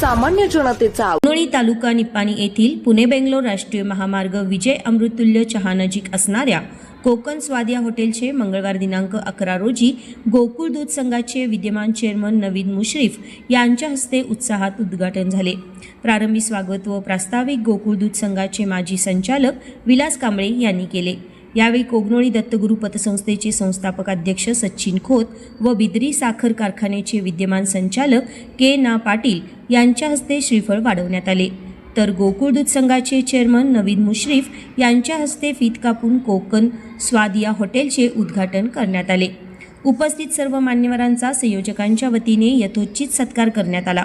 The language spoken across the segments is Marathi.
सामान्य जनतेचा उन्हाळी तालुका निप्पाणी येथील पुणे बेंगलोर राष्ट्रीय महामार्ग विजय अमृतुल्य चहानजीक असणाऱ्या कोकण स्वादिया हॉटेलचे मंगळवार दिनांक अकरा रोजी गोकुळ दूध संघाचे विद्यमान चेअरमन नवीन मुश्रीफ यांच्या हस्ते उत्साहात उद्घाटन झाले. प्रारंभी स्वागत व प्रास्ताविक गोकुळ दूध संघाचे माजी संचालक विलास कांबळे यांनी केले. यावेळी कोगनोळी दत्तगुरू पतसंस्थेचे संस्थापक अध्यक्ष सचिन खोत व बिद्री साखर कारखान्याचे विद्यमान संचालक के ना पाटील यांच्या हस्ते श्रीफळ वाढवण्यात आले. तर गोकुळ दूध संघाचे चेअरमन नवीन मुश्रीफ यांच्या हस्ते फीत कापून कोकण स्वाद या हॉटेलचे उद्घाटन करण्यात आले. उपस्थित सर्व मान्यवरांचा संयोजकांच्या वतीने यथोचित सत्कार करण्यात आला.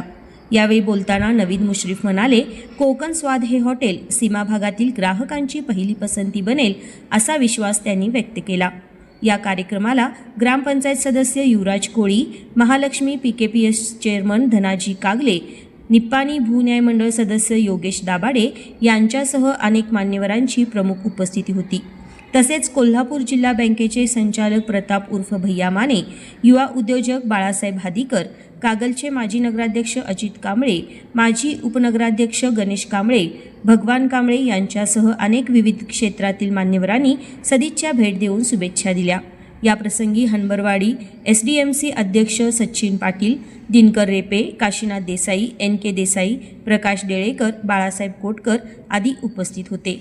यावेळी बोलताना नवीद मुश्रीफ म्हणाले कोकण स्वाद हे हॉटेल सीमा भागातील ग्राहकांची पहिली पसंती बनेल असा विश्वास त्यांनी व्यक्त केला. या कार्यक्रमाला ग्रामपंचायत सदस्य Yuvraj Koli Mahalaxmi P K P S chairman Dhanaji Kagale Nippani भून्याय मंडळ सदस्य योगेश दाबाडे यांच्यासह अनेक मान्यवरांची प्रमुख उपस्थिती होती. तसेच कोल्हापूर जिल्हा बँकेचे संचालक प्रताप उर्फ भैया माने युवा उद्योजक बाळासाहेब हादीकर कागलचे माजी नगराध्यक्ष अजित कांबळे माजी उपनगराध्यक्ष गणेश कांबळे भगवान कांबळे यांच्यासह अनेक विविध क्षेत्रातील मान्यवरांनी सदिच्छा भेट देऊन शुभेच्छा दिल्या. याप्रसंगी Hanbarwadi S D M C अध्यक्ष सचिन पाटील दिनकर रेपे काशीनाथ देसाई एन के देसाई प्रकाश डेळेकर बाळासाहेब कोटकर आदी उपस्थित होते.